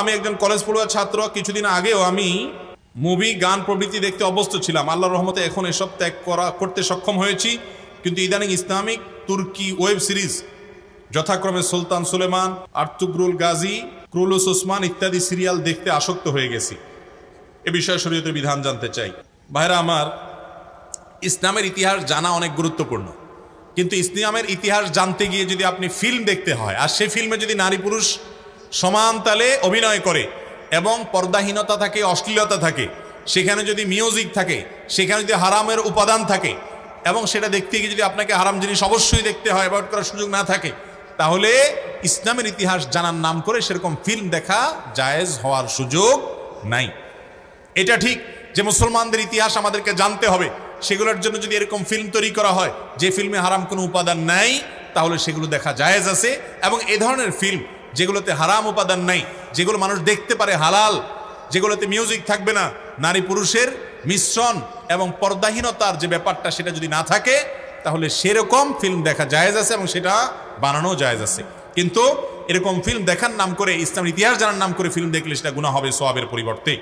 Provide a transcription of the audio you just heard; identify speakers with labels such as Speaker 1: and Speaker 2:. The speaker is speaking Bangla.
Speaker 1: আমি একজন কলেজ পড়ুয়া ছাত্র, কিছুদিন আগেও আমি মুভি গান প্রভৃতি দেখতে অভ্যস্ত ছিলাম। আল্লাহর রহমতে এখন এসব ত্যাগ করা, করতে সক্ষম হয়েছি। কিন্তু ইদানিং ইসলামিক তুর্কি ওয়েব সিরিজ, যথাক্রমে Sultan Suleiman, Ertugrul Ghazi, Kurulus Osman ইত্যাদি সিরিয়াল দেখতে আসক্ত হয়ে গেছি। এ বিষয়ে শরীয়তের বিধান জানতে চাই। ভাইরা আমার, ইসলামের ইতিহাস জানা অনেক গুরুত্বপূর্ণ। কিন্তু ইসলামের ইতিহাস জানতে গিয়ে যদি আপনি ফিল্ম দেখতে হয়, আর সেই ফিল্মে যদি নারী পুরুষ সমান তালে অভিনয় করে এবং পর্দাহীনতা থাকে, অশ্লীলতা থাকে, সেখানে যদি মিউজিক থাকে, সেখানে যদি হারামের উপাদান থাকে এবং সেটা দেখতে গিয়ে যদি আপনাকে হারাম জিনিস অবশ্যই দেখতে হয় অ্যাভয়েড করার সুযোগ না থাকে, তাহলে ইসলামের ইতিহাস জানার নাম করে সেরকম ফিল্ম দেখা জায়েজ হওয়ার সুযোগ নাই। এটা ঠিক যে মুসলমানদের ইতিহাস আমাদেরকে জানতে হবে, সেগুলোর জন্য যদি এরকম ফিল্ম তৈরি করা হয়, যে ফিল্মে হারাম কোনো উপাদান নাই, তাহলে সেগুলো দেখা জায়েজ আছে এবং এ ধরনের ফিল্ম যেগুলোতে হারাম উপাদান নাই, যেগুলো মানুষ দেখতে পারে হালাল, যেগুলোতে মিউজিক থাকবে না, নারী পুরুষের মিশ্রণ এবং পর্দাহীনতার যে ব্যাপারটা সেটা যদি না থাকে, তাহলে সেরকম ফিল্ম দেখা জায়েজ আছে এবং সেটা বানানো জায়েজ আছে। কিন্তু এরকম ফিল্ম দেখার নাম করে ইসলাম ইতিহাস জানার নাম করে ফিল্ম দেখলে সেটা গুণা হবে সোয়াবের পরিবর্তে।